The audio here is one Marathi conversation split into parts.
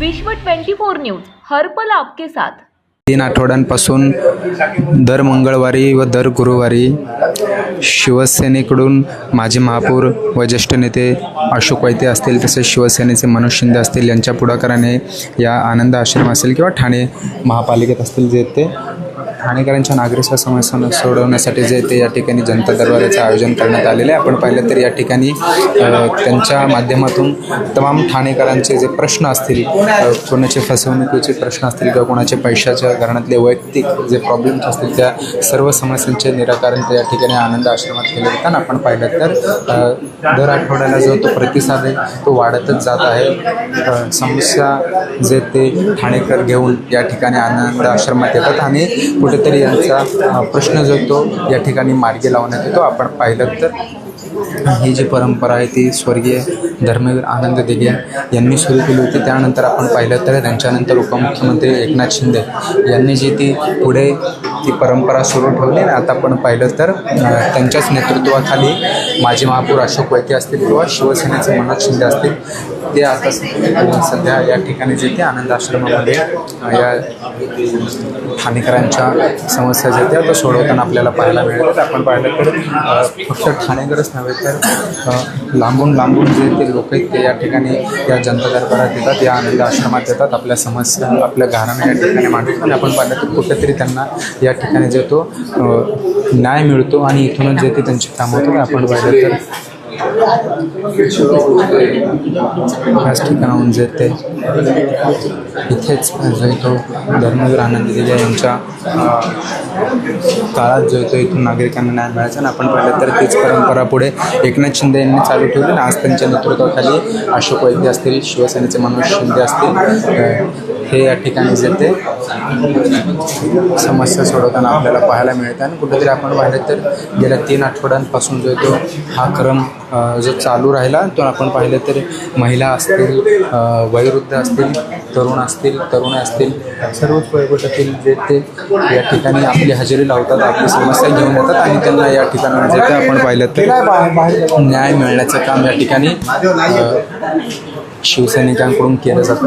विश्व 24 न्यूज हर्पल आपके साथ. तीन आठवड्यांपासून दर मंगळवारी व दर गुरुवारी शिवसेनेकडून माजी महापौर व ज्येष्ठ नेते अशोक वैते असतील तसेच शिवसेनेचे मनोज शिंदे असतील यांच्या पुढाकाराने या आनंद आश्रम असेल किंवा ठाणे महापालिकेत असतील जे ते ठाणेकरांच्या नागरिक समस्या सोडवण्यासाठी जे ते या ठिकाणी जनता दरबाराचं आयोजन करण्यात आलेलं आहे. आपण पाहिलं तर या ठिकाणी त्यांच्या माध्यमातून तमाम ठाणेकरांचे जे प्रश्न असतील कोणाचे फसवणुकीचे प्रश्न असतील किंवा कोणाचे पैशाच्या घराण्यातले वैयक्तिक जे प्रॉब्लेम्स असतील त्या सर्व समस्यांचे निराकरण त्या या ठिकाणी आनंद आश्रमात केले जातात. आपण पाहिलं तर दर आठवड्याला जो तो प्रतिसाद आहे तो वाढतच जात आहे. समस्या जे ते ठाणेकर घेऊन या ठिकाणी आनंद आश्रमात येतात आणि कुठेतरी यांचा प्रश्न जो तो या ठिकाणी मार्गी लावण्यात येतो. आपण पाहिलं तर ही जी परंपरा आहे ती स्वर्गीय धर्मवीर आनंद दिघे यांनी सुरू केली होती. त्यानंतर आपण पाहिलं तर त्यांच्यानंतर उपमुख्यमंत्री एकनाथ शिंदे यांनी जी ती पुढे ती परंपरा सुरू ठेवली. आणि आता आपण पाहिलं तर त्यांच्याच नेतृत्वाखाली माजी महापौर अशोक वैद्य असतील किंवा शिवसेनेचे मनोज शिंदे असतील ते आता सध्या या ठिकाणी जे ते आनंद आश्रमामध्ये या ठाणेकरांच्या समस्या ज्या त्या सोडवताना आपल्याला पाहायला मिळतात आपण पाहिलं तर फक्त ठाणेकरच नव्हे तर लांबून लांबून जे ते लोक आहेत ते या ठिकाणी या जनता दरबारात येतात या आनंद आश्रमात येतात आपल्या समस्या आपल्या गाणं या ठिकाणी मांडतात. आणि आपण पाहिलं तर कुठेतरी त्यांना या ठिकाणी जे तो न्याय मिळतो आणि इथूनच जे ते त्यांची कामं होतो आपण पाहिलं तर ह्याच ठिकाणाहून जेते इथेच जो तो धर्मवीर आनंद दिले यांच्या काळात जो तो इथून नागरिकांना न्याय मिळायचा आणि आपण पाहिलं तर तीच परंपरा पुढे एकनाथ शिंदे यांनी चालू ठेवली आणि आज त्यांच्या नेतृत्वाखाली अशोक वैद्य असतील शिवसेनेचे मनोज शिंदे असतील हे या ठिकाणी जे ते समस्या सोडवताना आपल्याला पाहायला मिळतं. आणि कुठेतरी आपण पाहिलं तर गेल्या तीन आठवड्यांपासून जो तो हा क्रम जो चालू राहिला तो आपण पाहिलं तर महिला असतील वयोवृद्ध असतील तरुण असतील तरुण असतील सर्वच वयोगटातील जे ते या ठिकाणी आपली हजेरी लावतात आपली समस्या घेऊन येतात आणि त्यांना या ठिकाणी जे ते आपण पाहिलं तर न्याय मिळण्याचं काम या ठिकाणी शिवसैनिकांकडून केलं जातं.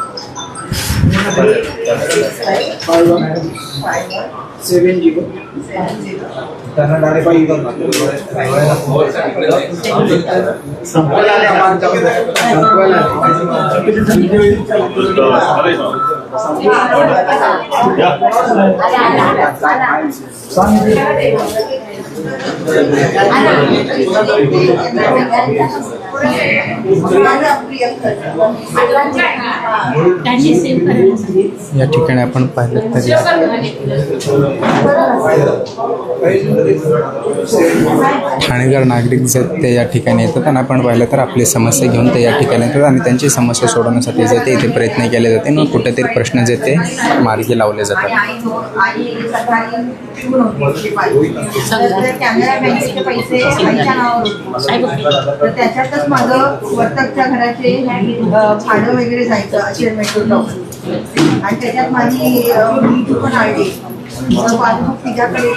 सेवन जीरो त्यांना डायरेक्ट पाहिजे संपवायला संपवायला या ठिकाणी आपण पाहिलं तर. या ठाणेकर नागरिक जे ते या ठिकाणी येतात आणि आपण पाहिलं तर आपली समस्या घेऊन ते या ठिकाणी येतात आणि त्यांची समस्या सोडवण्यासाठी जे ते इथे प्रयत्न केले जाते आणि कुठेतरी प्रश्न जे ते मार्गी लावले जातात. माझं वर्तकच्या घराचे भाडं वगैरे जायचं असे मेट्रो आणि त्याच्यात माझी अ, पण आली. पासबुक तिच्याकडे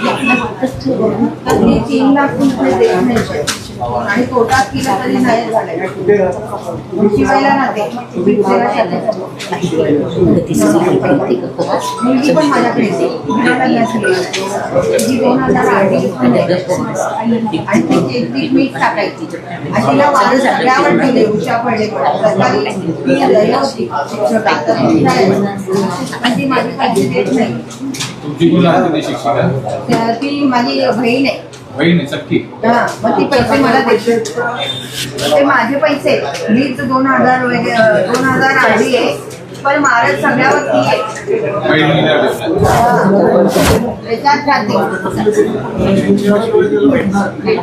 तर ती तीन लाख रुपये देत नाही. आणि कोर्टात तरी नाही झालंय शिवायला ना ते भिक्षेला शाळेत. मुलगी पण माझ्याकडे आहे. तिला लग्न झालं. तिची दोन हजार आठ आणि तिची एकतीस मीठ टाकायची आणि तिला वारं सगळ्यावर ठेवले उषा पडले सरकारी मी लय होती शिक्षक आता ती नाही. आणि ती माझी देत नाही ती माझी बहीण आहे बहीण आहे सख्खी हा मग ती पैसे मला देते ते माझे पैसे. मीच दोन हजार वगैरे दोन हजार आधी आहे पण मारत सगळ्यावरती आहे. बहिणीला देतात. त्याच्यात राहते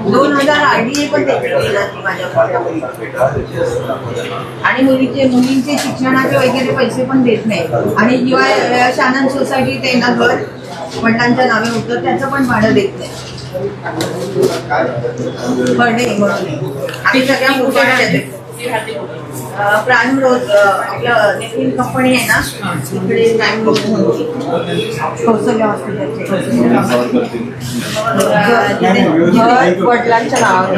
दोन हजार आरडीए पण त्याच्यात माझ्या आणि मुलीचे मुलींचे शिक्षणाचे वगैरे पैसे पण देत नाही. आणि जेव्हा शानंद सोसायटीत आहे ना घर वडिलांच्या नावे होतं त्याचं पण भाडं देत नाही. आम्ही सगळ्या मोठ्या रोज आपलं कंपनी आहे ना तिकडे रोज कौशल्य हॉस्पिटलचे. वडिलांच्या नावावर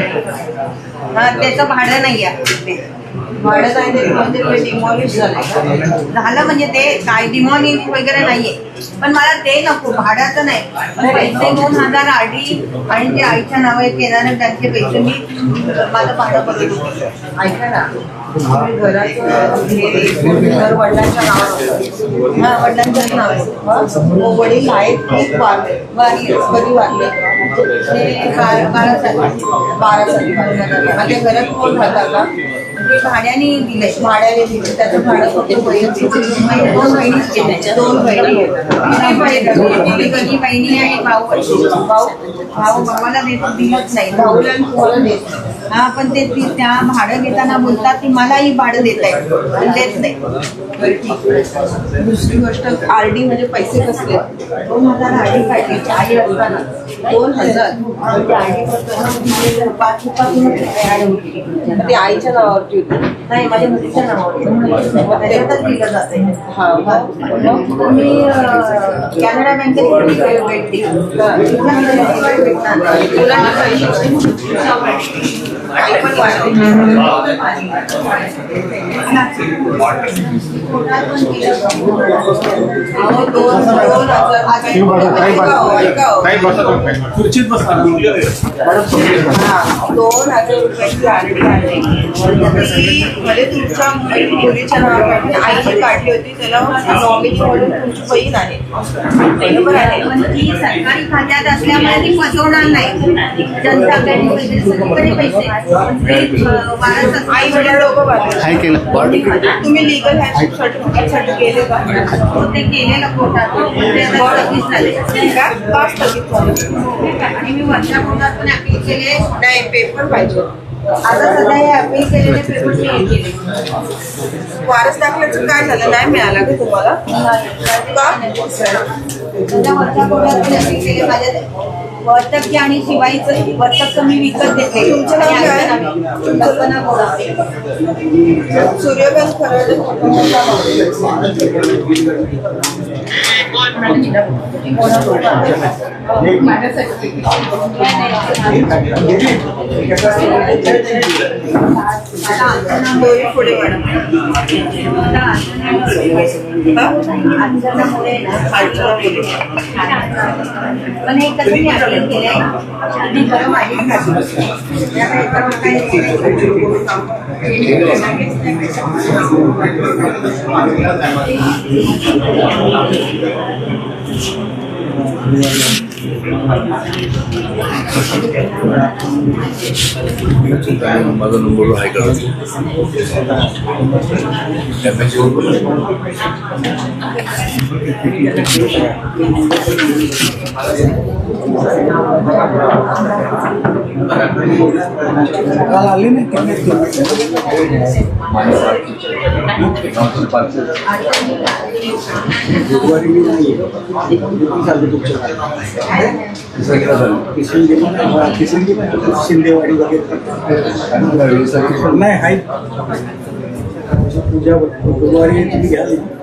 त्याचं भाडं नाही आहे वाढत आहे ते म्हणजे डिमॉलिश झालं झालं म्हणजे ते काय डिमॉलिश वगैरे नाहीये. पण मला ते नको भाड्याचं नाही. पण पैसे दोन हजार आधी आणि जे आईच्या नावे केल्यानं त्यांचे पैसे मी माझं भाडं बघितलं ऐका ना तुम्ही घराचं वडिलांच्या नावावर हा वडिलांच्याच नावे हो, वडील आहेत खूप वारले कधी वारले ते बारा साली बारा साली माझ्या घरात कोण राहता का ते भाड्याने दिले भाड्याने दिले त्याचं भाडं फक्त दोन बहिणीच केले दोन बहिणी तिन्ही बहिणी कधी बहिणी आणि भाऊ भाऊ भाऊ भावाला देत दिलंच नाही. भाऊला आणि देत हा पण ते ती त्या भाडं घेताना बोलतात की मलाही भाडं देत आहे पण देत नाही. दुसरी गोष्ट आर डी म्हणजे पैसे कसले? दोन हजार आर डी पाहिजे आई असताना. दोन हजार. आर डी पाच ते आईच्या होती नाही माझ्या मग त्याच्यातच दिलं जाते मग? मी अं, कॅनडा बँकेत भेटली. तुला खुर्चीत बसणार दोन हजार रुपयाची आरडी आहे ती मध्ये तुमच्या मुलीच्या नावावर आईने काढली होती त्याला नॉमिनी म्हणून तुमची बहीण आहे बरोबर आहे पण ती सरकारी खात्यात असल्यामुळे ती फसवणार नाही जनता बँक वगैरे सगळीकडे पैसे तुम्ही लिगल सर्टिफिकेट ते केलेलं कोर्टात आणि मी वर्षा कोर्टात पण अपील केले नाही पेपर पाहिजे आता सध्या हे अपील केलेले पेपर मी हे केले वारस दाखल्याचं काय झालं नाही मिळालं का तुम्हाला का वर्षा कोर्टात पण अपील केले माझ्या वर्तक आणि शिवाईचं वर्तक मी विकत घेतले तुमचं नाव काय? कल्पना गोडावले सूर्यकांत खराडे दोरी पुढे मॅडम पण हे कसं मी अपील केलंय आणि खरं माझी माझा नंबर आहे का काल आले नाही फेब्रुवारी मी नाही चालते शिंदेवाडी वगैरे नाही आहेत पूजा गुरुवारी तुम्ही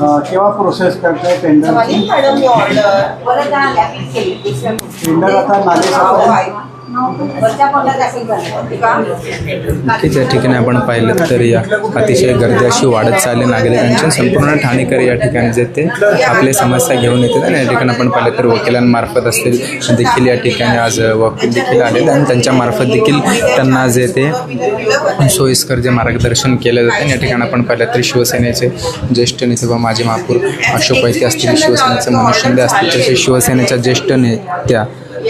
केव्हा प्रोसेस करताय टेंडर मॅडम ऑर्डर टेंडर आता नाले वरच्या त्या ठिकाणी आपण पाहिलं तर या अतिशय गर्दी अशी वाढत चालली. नागरिकांची संपूर्ण ठाणेकर या ठिकाणी जे ते आपले समस्या घेऊन येतात आणि या ठिकाणी आपण पाहिलं तर वकिलांमार्फत असतील देखील या ठिकाणी आज वकील देखील आलेले आणि त्यांच्यामार्फत देखील त्यांना जे ते सोयीस्कर जे मार्गदर्शन केलं जातं. आणि या ठिकाणी आपण पाहिलं तर शिवसेनेचे ज्येष्ठ नेते व माजी महापौर अशोक वैद्य असतील शिवसेनेचे मनोज असतील. तसेच शिवसेनेच्या ज्येष्ठ नेत्या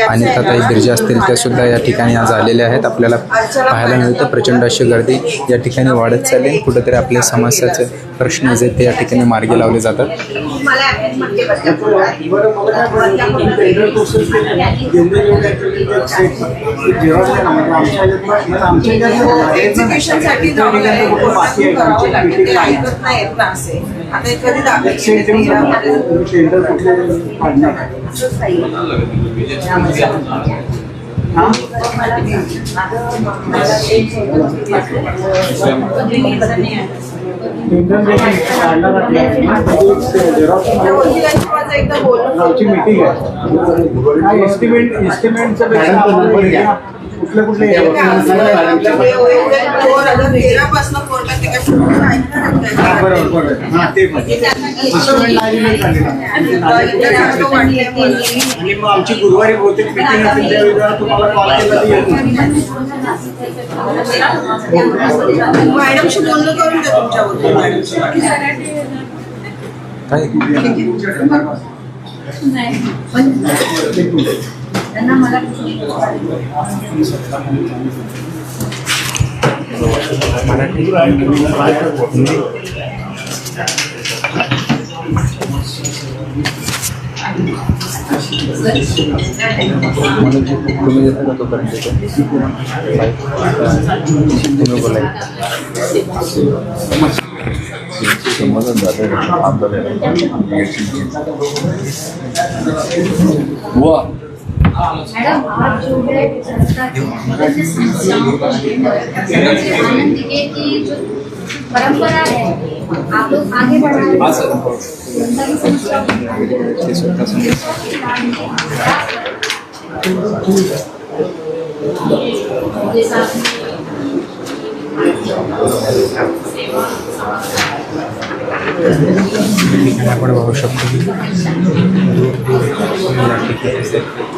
अनिताताई बिर्जे असतील त्या सुद्धा या ठिकाणी आज आलेल्या आहेत. आपल्याला पाहायला मिळतं. प्रचंड अशी गर्दी या ठिकाणी वाढत चालली. कुठेतरी आपल्या समस्याचे प्रश्न जे ते या ठिकाणी मार्गी लावले जातात. आता एक कधी दाखल सेट टेंडर कुठले काढणार हां टेंडर देखील काढणार त्या वकिलांशी माझं एकदा बोलून आमची मीटिंग आहे काय एस्टिमेट एस्टिमेटचं पेक्षा आम्हाला कुठले कुठले तेरापासून कोर्टात ते काय सुरू ऐकणार हां, बरोबर बरोबर हां ते पण एस्टिमेट नाही दिले चालेल. आणि मग आमची गुरुवारी बहुतेक मीटिंग असेल त्यावेळेला तुम्हाला कॉल केला तर येतो मॅडमशी बोलणं करून द्या तुमच्या वकील काय म्हणून तुम्ही येता का तोपर्यंत इथे? बाय. तुम्ही बोलाय समाधान झालं वा मैडम आप जो है को आनंद दिखे की जो परंपरा है आप लोग आगे बढ़ा जैसा आपण शकतो.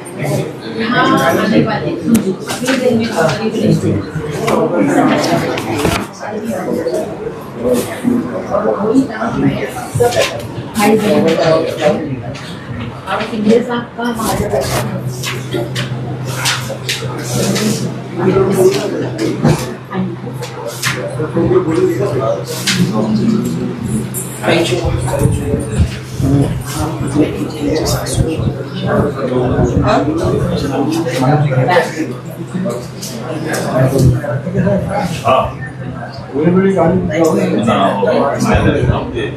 या ठिकाणी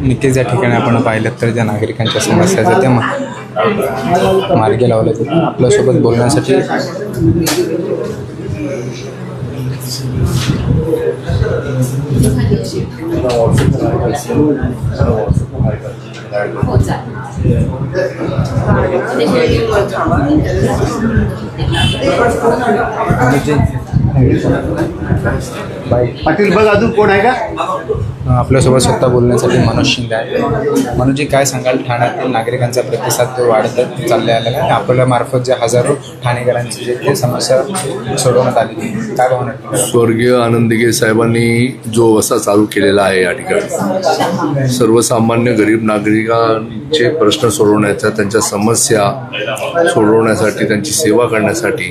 नक्कीच या ठिकाणी आपण पाहिलं तर ज्या नागरिकांच्या समस्या आहेत त्या मार्गे लावल्या आपल्यासोबत बोलण्यासाठी हो पाटील बघ अजून कोण आहे का? आपल्यासोबत स्वतः बोलण्यासाठी मनोज शिंदे आहे मनोजी काय सांगाल? ठाण्यातील नागरिकांचा प्रतिसाद तो वाढत चालले आलेला आहे. आपल्या मार्फत जे हजारो ठाणेकरांची जे ते समस्या सोडवण्यात आली काय भावना स्वर्गीय आनंदगे साहेबांनी जो वसा चालू केलेला आहे या ठिकाणी सर्वसामान्य गरीब नागरिकांचे प्रश्न सोडवण्याचा त्यांच्या समस्या सोडवण्यासाठी त्यांची सेवा करण्यासाठी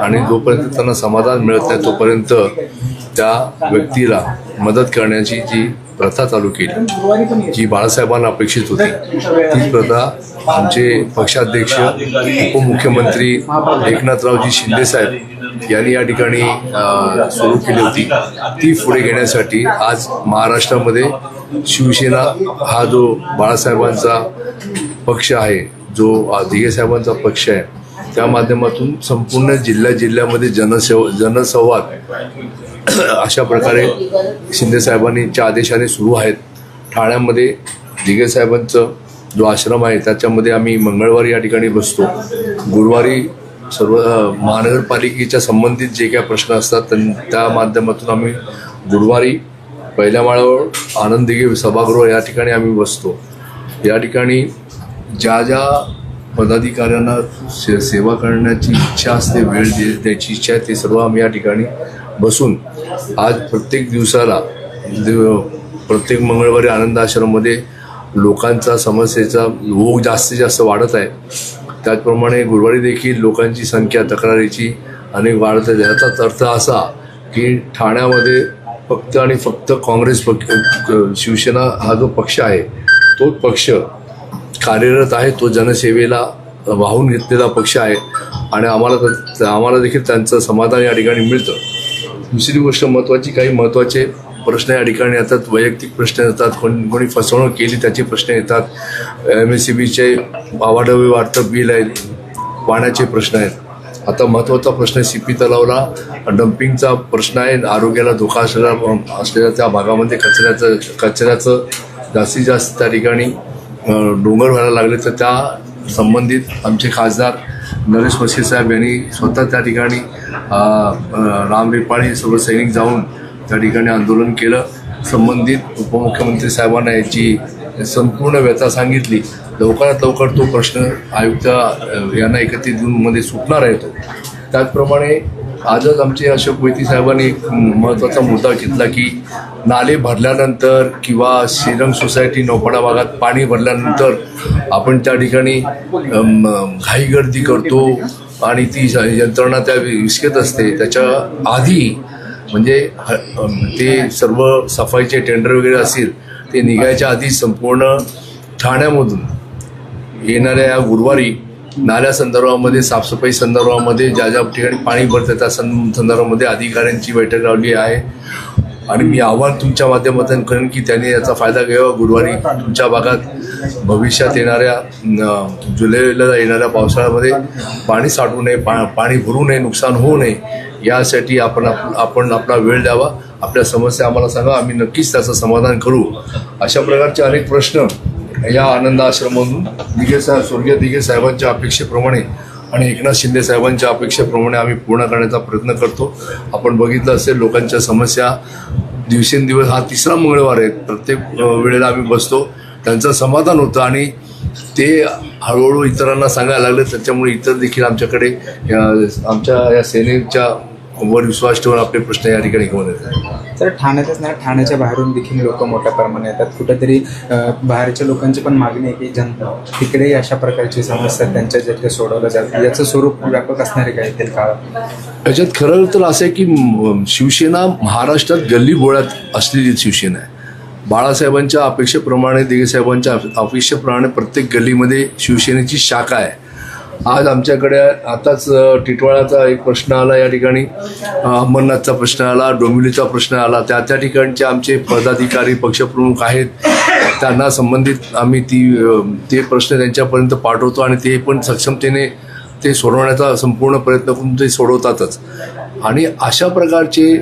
आणि जोपर्यंत त्यांना समाधान मिळत नाही तोपर्यंत त्या व्यक्तीला मदत करण्याची जी प्रथा चालू केली जी बाळासाहेबांना अपेक्षित होती ती प्रथा आमचे पक्षाध्यक्ष उपमुख्यमंत्री एकनाथरावजी शिंदेसाहेब यांनी या ठिकाणी सुरू केली होती. ती पुढे घेण्यासाठी आज महाराष्ट्रामध्ये शिवसेना हा जो बाळासाहेबांचा पक्ष आहे जो अ, साहेबांचा पक्ष आहे त्या माध्यमातून संपूर्ण जिल्ह्या जिल्ह्यामध्ये जनसेव जनसंवाद अशा प्रकारे शिंदे साहेबांच्या आदेशाने सुरू आहेत ठाण्यामध्ये दिगे साहेबांचं जो आश्रम आहे त्याच्यामध्ये आम्ही मंगळवारी या ठिकाणी बसतो. गुरुवारी सर्व महानगरपालिकेच्या संबंधित जे काही प्रश्न असतात त्या माध्यमातून आम्ही गुरुवारी पहिल्या माळावर आनंद दिघे सभागृह या ठिकाणी आम्ही बसतो. या ठिकाणी ज्या ज्या पदाधिकाऱ्यांना से सेवा करण्याची इच्छा असते वेळ दे द्यायची इच्छा आहे ते सर्व आम्ही या ठिकाणी बसून आज प्रत्येक दिवसाला प्रत्येक मंगळवारी आनंद आश्रममध्ये लोकांचा समस्येचा ओघ जास्तीत जास्त वाढत आहे. त्याचप्रमाणे गुरुवारी देखील लोकांची संख्या तक्रारीची अनेक वाढत आहे. याचाच अर्थ असा की ठाण्यामध्ये फक्त आणि फक्त काँग्रेस पक्ष शिवसेना हा जो पक्ष आहे तो पक्ष कार्यरत आहे. तो जनसेवेला वाहून घेतलेला पक्ष आहे. आणि आम्हाला आम्हाला देखील त्यांचं समाधान या ठिकाणी मिळतं. दुसरी गोष्ट महत्त्वाची काही महत्त्वाचे प्रश्न या ठिकाणी येतात वैयक्तिक प्रश्न येतात कोण कोणी फसवणूक केली त्याचे प्रश्न येतात. एम एस सी बीचे वाढावे वाढतं बिल आहे पाण्याचे प्रश्न आहेत. आता महत्त्वाचा प्रश्न सी पी तलावला डम्पिंगचा प्रश्न आहे आरोग्याला धोका असलेला असलेल्या त्या भागामध्ये कचऱ्याचं कचऱ्याचं जास्तीत जास्त त्या ठिकाणी डोंगर व्हायला लागले तर त्या संबंधित आमचे खासदार नरेश वसे साहेब यांनी स्वतः त्या ठिकाणी अं, राम सर्व सैनिक जाऊन त्या ठिकाणी आंदोलन केलं. संबंधित उपमुख्यमंत्री साहेबांना याची संपूर्ण व्यथा सांगितली. लवकरात लवकर तो प्रश्न आयुक्त यांना एकत्रित मध्ये सुटणार आहे तो. त्याचप्रमाणे आजच आमचे अशोक मोहिती साहेबांनी एक महत्त्वाचा मुद्दा घेतला की नाले भरल्यानंतर किंवा श्रीरंग सोसायटी नौपाडा भागात पाणी भरल्यानंतर आपण त्या ठिकाणी घाईगर्दी करतो आणि ती यंत्रणा त्या विस्कत असते. त्याच्या आधी म्हणजे ह- ते सर्व सफाईचे टेंडर वगैरे असतील ते निघायच्या आधी संपूर्ण ठाण्यामधून येणाऱ्या या गुरुवारी नाल्या संदर्भामध्ये साफसफाई संदर्भामध्ये ज्या ज्या ठिकाणी पाणी भरतं त्या सं संदर्भामध्ये अधिकाऱ्यांची बैठक लावली आहे. आणि मी आव्हान तुमच्या माध्यमातून करेन की त्यांनी याचा फायदा घ्यावा. गुरुवारी तुमच्या भागात भविष्यात येणाऱ्या जुलैला येणाऱ्या पावसाळ्यामध्ये पाणी साठवू नये पा पाणी भरू नये नुकसान होऊ नये यासाठी आपण आप- आपण आपला वेळ द्यावा. आपल्या समस्या आम्हाला सांगा. आम्ही नक्कीच त्याचं समाधान करू. अशा प्रकारचे अनेक प्रश्न या आनंद आश्रमातून दिघे साहेब स्वर्गीय दिघे साहेबांच्या अपेक्षेप्रमाणे आणि एकनाथ शिंदे साहेबांच्या अपेक्षेप्रमाणे आम्ही पूर्ण करण्याचा प्रयत्न करतो. आपण बघितलं असेल लोकांच्या समस्या दिवसेंदिवस हा तिसरा मंगळवार आहे. प्रत्येक वेळेला आम्ही बसतो. त्यांचं समाधान होतं आणि ते हळूहळू इतरांना सांगायला लागले त्याच्यामुळे इतर देखील आमच्याकडे आमच्या या सेनेच्या वर विश्वास ठेवून आपले प्रश्न या ठिकाणी घेऊन येतात. तर ठाण्यातच नाही ठाण्याच्या बाहेरून देखील लोक मोठ्या प्रमाणात येतात. कुठेतरी बाहेरच्या लोकांची पण मागणी आहे की जन तिकडेही अशा प्रकारची समस्या त्यांच्या जिथे सोडवल्या जातात याचं स्वरूप व्यापक असणारे काय येतील काळात याच्यात खरं तर असं आहे की शिवसेना महाराष्ट्रात गल्ली बोळ्यात असलेली शिवसेना आहे. बाळासाहेबांच्या अपेक्षेप्रमाणे दिगेसाहेबांच्या अप- अपेक्षेप्रमाणे प्रत्येक गल्लीमध्ये शिवसेनेची शाखा आहे. आज आमच्याकडे आताच टिटवाळाचा एक प्रश्न आला या ठिकाणी. अंबरनाथचा प्रश्न आला डोंबिवलीचा प्रश्न आला. त्या त्या ठिकाणचे आमचे पदाधिकारी पक्षप्रमुख आहेत. त्यांना संबंधित आम्ही ती ते प्रश्न त्यांच्यापर्यंत पाठवतो आणि ते पण सक्षमतेने ते सोडवण्याचा संपूर्ण प्रयत्न करून ते सोडवतातच. आणि अशा प्रकारचे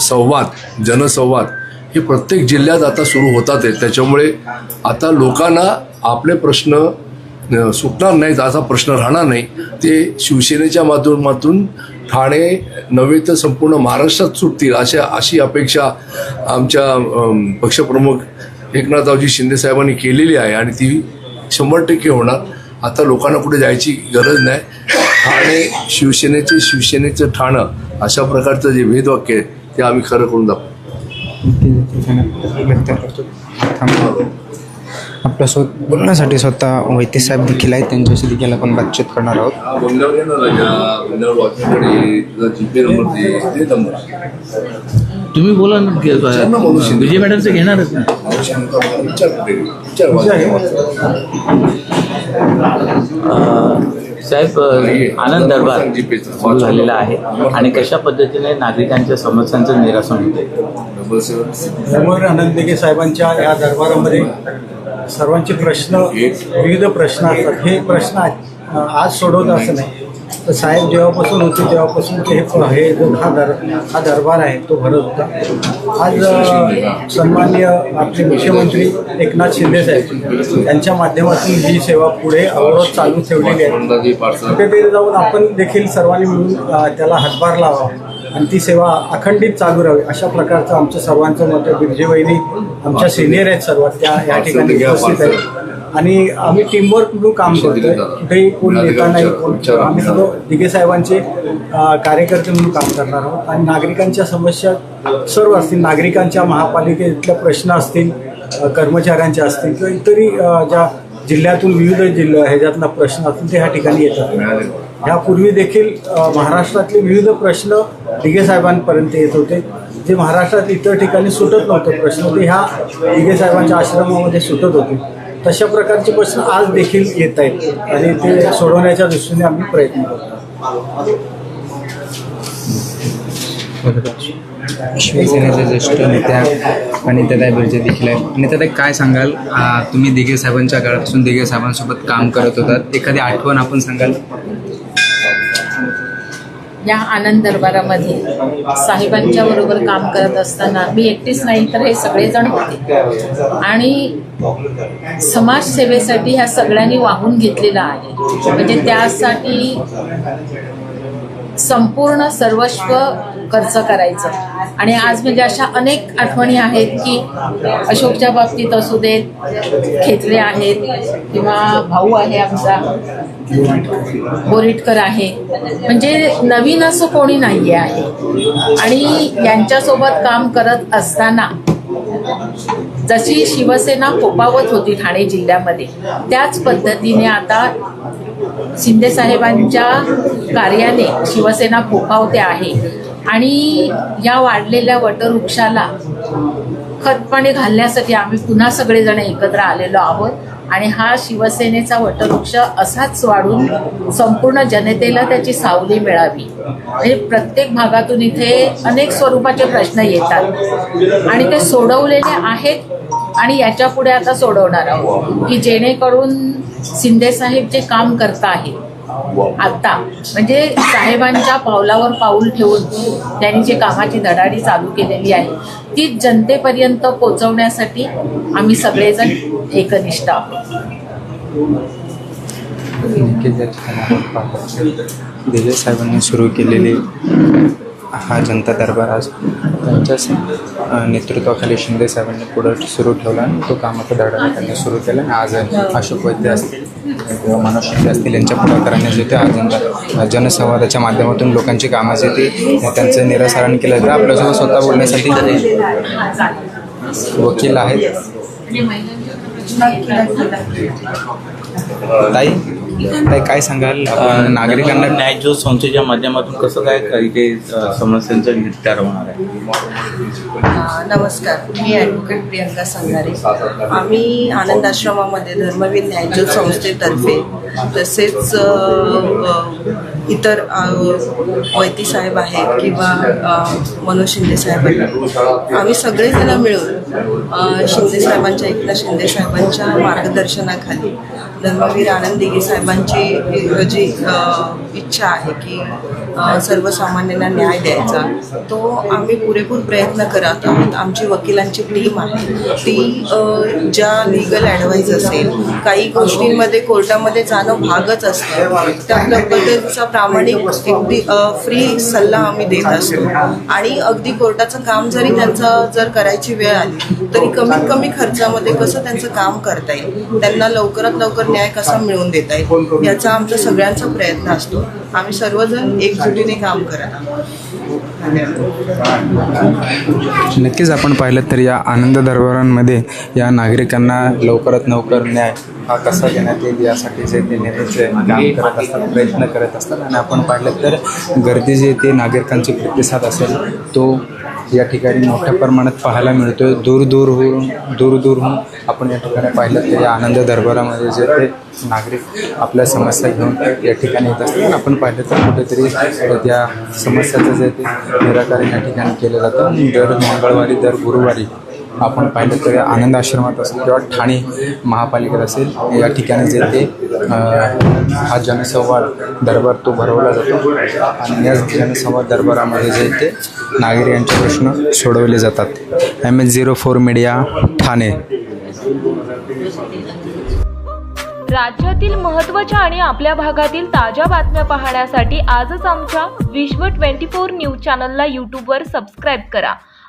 संवाद जनसंवाद हे प्रत्येक जिल्ह्यात आता सुरू होतात आहेत. त्याच्यामुळे आता लोकांना आपले प्रश्न सुटणार नाहीत असा प्रश्न राहणार नाही. ते शिवसेनेच्या माध्यमातून ठाणे नव्हे तर संपूर्ण महाराष्ट्रात सुटतील अशा अशी अपेक्षा आमच्या पक्षप्रमुख एकनाथरावजी शिंदे साहेबांनी केलेली आहे आणि ती शंभर टक्के होणार. आता लोकांना कुठे जायची गरज नाही. ठाणे शिवसेनेचे शिवसेनेचं ठाणं अशा प्रकारचं जे भेदवाक्य आहे ते आम्ही खरं करून दाखवू. आपल्यासोबत बोलण्यासाठी स्वतः वैते साहेब देखील आहेत. त्यांच्याशी देखील आपण बातचीत करणार आहोत. तुम्ही बोला ना विजय मॅडमचं घेणारच ना. साहेब आनंद दरबार सुरू झालेला आहे. आणि कशा पद्धतीने नागरिकांच्या समस्यांचं निरासन होते आनंद साहेबांच्या या दरबारामध्ये सर्वांचे प्रश्न विविध प्रश्न असतात. हे प्रश्न आज आज सोडवत असं नाही. तर साहेब जेव्हापासून होते तेव्हापासून ते हे हा दर हा दरबार आहे तो भरत होता. आज सन्माननीय आपले मुख्यमंत्री एकनाथ शिंदे साहेब यांच्या माध्यमातून ही सेवा पुढे अवरोध चालू ठेवलेली आहे. कुठेतरी जाऊन आपण देखील सर्वांनी मिळून त्याला हातभार लावा आणि ती सेवा अखंडित चालू राहावी अशा प्रकारचं आमचं सर्वांचं मत आहे. बिरजे वहिनी आमच्या सिनियर आहेत सर्वात त्या या ठिकाणी उपस्थित आहेत. आणि आम्ही टीमवर्क म्हणून काम करतोय. कुठेही कोण नेता नाही कोण आम्ही सर्व दिघे साहेबांचे कार्यकर्ते म्हणून काम करणार आहोत. आणि नागरिकांच्या समस्या सर्व असतील. नागरिकांच्या महापालिकेतल्या प्रश्न असतील अ, कर्मचाऱ्यांचे असतील किंवा इतरही ज्या जिल्ह्यातून विविध जिल्हा ह्याच्यातला प्रश्न असतील ते ह्या ठिकाणी येतात. यापूर्वी देखील महाराष्ट्रातले विविध प्रश्न दिघे साहेबांपर्यंत येत होते. जे महाराष्ट्रात इतर ठिकाणी सुटत नव्हते प्रश्न ते ह्या दिघे साहेबांच्या आश्रमामध्ये सुटत होते. तशा प्रकारचे प्रश्न आज देखील येत आहेत आणि ते सोडवण्याच्या दृष्टीने आम्ही प्रयत्न करतो शिवसेनेच्या ज्येष्ठ नेत्या अनिताताई बिर्जे देखील आहेत. अनिताताई काय सांगाल? तुम्ही दिघे साहेबांच्या काळापासून दिघे साहेबांसोबत काम करत होतात. एखादी आठवण आपण सांगाल? या आनंद दरबारामध्ये साहेबांच्या बरोबर काम करत असताना मी एकटीच नाही तर हे सगळेजण होते. आणि समाजसेवेसाठी ह्या सगळ्यांनी वाहून घेतलेलं आहे. म्हणजे त्यासाठी संपूर्ण सर्वस्व खर्च करायचं. आणि आज म्हणजे अशा अनेक आठवणी आहेत की अशोकच्या बाबतीत असू देत खेत्रे आहेत किंवा भाऊ आहे आमचा बोरिटकर आहे. म्हणजे नवीन असं कोणी नाही आहे. आणि यांच्यासोबत काम करत असताना जशी शिवसेना फोपावत होती ठाणे जिल्ह्यामध्ये त्याच पद्धतीने आता शिंदे साहेबांच्या कार्याने शिवसेना फोपावते आहे. आणि या वाढलेल्या वटवृक्षाला खतपाणी घालण्यासाठी आम्ही पुन्हा सगळेजण एकत्र आलेलो आहोत. आणि हा शिवसेनेचा वटवृक्ष असाच वाढून संपूर्ण जनतेला त्याची सावली मिळावी. म्हणजे प्रत्येक भागातून इथे अनेक स्वरूपाचे प्रश्न येतात. आणि ते सोडवलेले आहेत आणि याच्यापुढे आता सोडवणार आहोत. की जेणेकरून शिंदे साहेब जे काम करता आहेत आता म्हणजे साहेबांच्या पावलावर पाऊल ठेवून त्यांनी जे कामाची धडाडी चालू केलेली आहे ती जनतेपर्यंत पोहोचवण्यासाठी आम्ही सगळेजण एकनिष्ठ आहोत. साहेबांनी सुरू केलेली हा जनता दरबार आज त्यांच्याच नेतृत्वाखाली शिंदे साहेबांनी पुढं सुरू ठेवला आणि तो कामाचा धडा त्यांनी सुरू केला आणि आज अशोक वैद्य असतील किंवा मनोज शिंदे असतील यांच्या पुढाकाराने जे ते आज जनता जनसंवादाच्या माध्यमातून लोकांची कामं जे ते त्यांचं निरासरण केलं. जातं आपल्यासोबत स्वतः बोलण्यासाठी वकील आहेत. ताई? ताई काय सांगाल? आपण नागरिकांना न्याय ज्योत संस्थेच्या माध्यमातून कसं काय इथे समस्यांचं निस्तार होणार आहे? नमस्कार मी ॲडव्होकेट प्रियंका संघारे आम्ही आनंद आश्रमामध्ये धर्मवीर न्यायज्योत संस्थेतर्फे तसेच इतर वैती साहेब आहेत किंवा मनोज शिंदे साहेब आहेत. आम्ही सगळेजण मिळून शिंदे साहेबांच्या एकनाथ शिंदे साहेबांच्या मार्गदर्शनाखाली धर्मवीर आनंद दिघे साहेबांची जी इच्छा आहे की सर्वसामान्यांना न्याय द्यायचा तो आम्ही पुरेपूर प्रयत्न करत आहोत. आमची वकिलांची टीम आहे. ती ज्या लिगल ॲडवाईज असेल काही गोष्टींमध्ये कोर्टामध्ये जाणं भागच असतं. त्या प्रामाणिक अगदी फ्री सल्ला आम्ही देत असतो. आणि अगदी कोर्टाचं काम जरी त्यांचं जर करायची वेळ आली तरी कमीत कमी खर्चामध्ये कसं त्यांचं काम करता येईल? त्यांना लवकरात लवकर न्याय कसा मिळवून देता येईल? याचा आमचा सगळ्यांचा प्रयत्न असतो. आम्ही सर्वजण एकजुटीने काम करत आहोत नक्कीच आपण पाहिलं तर या आनंद दरबारांमध्ये या नागरिकांना लवकरात लवकर न्याय हा कसा देण्यात येईल यासाठी जे ते नेते काम करत असतात प्रयत्न करत असतात. आणि आपण पाहिलं तर गर्दी जे ते नागरिकांची प्रतिसाद असेल तो या ठिकाणी मोठ्या प्रमाणात पाहायला मिळतो आहे दूर दूरहून दूर दूरहून आपण या ठिकाणी पाहिलं तर या आनंद दरबारामध्ये जे ते नागरिक आपल्या समस्या घेऊन या ठिकाणी येत असतात. आपण पाहिलं तर कुठेतरी त्या समस्याचं जे ते निराकरण या ठिकाणी केलं जातं. दर मंगळवारी दर गुरुवारी आपण पाहिलं तर आनंद आश्रमात असेल किंवा ठाणे महापालिकेत असेल या ठिकाणी जे ते हा जनसंवाद दरबार तो भरवला जातो. आणि या जनसंवाद दरबारामध्ये जे ते नागरिकांचे प्रश्न सोडवले जातात. M S zero four media Thane. राज्यातील महत्त्वाच्या आणि आपल्या भागातील ताज्या बातम्या पाहण्यासाठी आजच आमच्या विश्व ट्वेंटी फोर न्यूज चॅनलला यूट्यूबवर सबस्क्राईब करा.